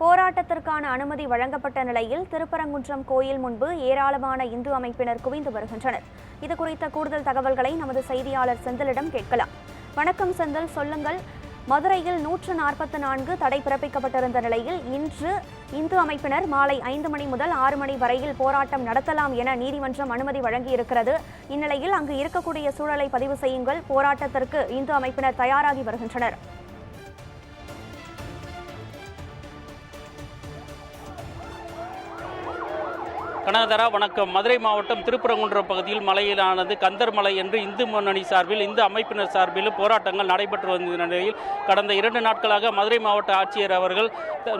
போராட்டத்திற்கான அனுமதி வழங்கப்பட்ட நிலையில் திருப்பரங்குன்றம் கோயில் முன்பு ஏராளமான இந்து அமைப்பினர் குவிந்து வருகின்றனர். இது குறித்த கூடுதல் தகவல்களை நமது செய்தியாளர் செந்திலிடம் கேட்கலாம். வணக்கம் செந்தில் சொல்லுங்கள். மதுரையில் நூற்று நாற்பத்தி நான்கு தடை பிறப்பிக்கப்பட்டிருந்த நிலையில் இன்று இந்து அமைப்பினர் மாலை ஐந்து மணி முதல் ஆறு மணி வரையில் போராட்டம் நடத்தலாம் என நீதிமன்றம் அனுமதி வழங்கியிருக்கிறது. இந்நிலையில் அங்கு இருக்கக்கூடிய சூழலை பதிவு செய்யுங்கள். போராட்டத்திற்கு இந்து அமைப்பினர் தயாராகி வருகின்றனர். கனகதரா வணக்கம். மதுரை மாவட்டம் திருப்பரங்குன்றம் பகுதியில் மலையிலானது கந்தர் மலை என்று இந்து முன்னணி சார்பில் இந்து அமைப்பினர் சார்பிலும் போராட்டங்கள் நடைபெற்று வந்த நிலையில் கடந்த இரண்டு நாட்களாக மதுரை மாவட்ட ஆட்சியர் அவர்கள்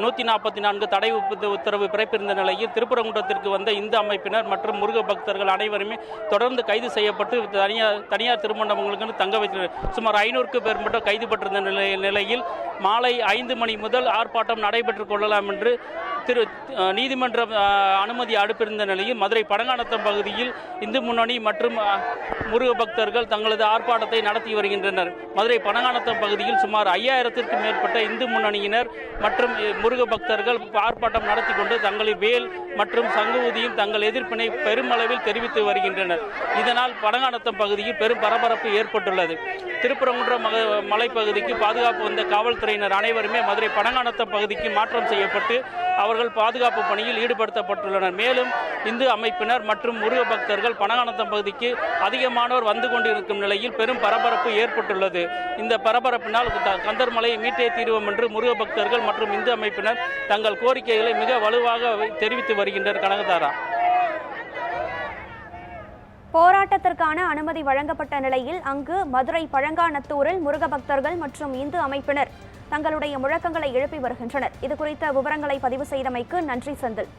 நூற்றி நாற்பத்தி நான்கு தடை உத்தரவு பிறப்பிருந்த நிலையில் திருப்பரங்குன்றத்திற்கு வந்த இந்து அமைப்பினர் மற்றும் முருக பக்தர்கள் அனைவருமே தொடர்ந்து கைது செய்யப்பட்டு தனியார் தனியார் திருமண்டபங்களுக்கு தங்க வைத்தனர். சுமார் ஐநூறுக்கு மேற்பட்ட கைது பெற்றிருந்த நிலை நிலையில் மாலை ஐந்து மணி முதல் ஆர்ப்பாட்டம் நடைபெற்றுக் கொள்ளலாம் என்று திரு நீதிமன்ற நீதிமன்றம் அனுமதி அடுப்பிருந்த நிலையில் மதுரை படங்கானத்தம் பகுதியில் இந்து முன்னணி மற்றும் முருக பக்தர்கள் தங்களது ஆர்ப்பாட்டத்தை நடத்தி வருகின்றனர். மதுரை பனங்கானத்தம் பகுதியில் சுமார் ஐயாயிரத்திற்கும் மேற்பட்ட இந்து முன்னணியினர் மற்றும் முருக பக்தர்கள் ஆர்ப்பாட்டம் நடத்தி கொண்டு தங்களின் வேல் மற்றும் சங்குவூதியும் தங்கள் எதிர்ப்பினை பெருமளவில் தெரிவித்து வருகின்றனர். இதனால் பனங்கானத்தம் பகுதியில் பெரும் பரபரப்பு ஏற்பட்டுள்ளது. திருப்பரங்குன்றம் மக- மலைப்பகுதிக்கு பாதுகாப்பு வந்த காவல்துறையினர் அனைவருமே மதுரை பனங்கானத்தம் பகுதிக்கு மாற்றம் செய்யப்பட்டு அவர்கள் பாதுகாப்பு பணியில் ஈடுபடுத்தப்பட்டுள்ளனர். மேலும் இந்து அமைப்பினர் மற்றும் முருக பக்தர்கள் பனகானத்தம் பகுதிக்கு அதிகமானோர் வந்து கொண்டிருக்கும் நிலையில் பெரும் பரபரப்பு ஏற்பட்டுள்ளது. இந்த பரபரப்பினால் கந்தர்மலையை மீட்டே தீர்வோம் என்று முருக பக்தர்கள் மற்றும் இந்து அமைப்பினர் தங்கள் கோரிக்கைகளை மிக வலுவாக தெரிவித்து வருகின்றனர். கனகதாரா? போராட்டத்திற்கான அனுமதி வழங்கப்பட்ட நிலையில் அங்கு மதுரை பழங்காநத்தூரில் முருக பக்தர்கள் மற்றும் இந்து அமைப்பினர் தங்களுடைய முழக்கங்களை எழுப்பி வருகின்றனர். இது குறித்த விவரங்களை பதிவு செய்தமைக்கு நன்றி செந்தில்.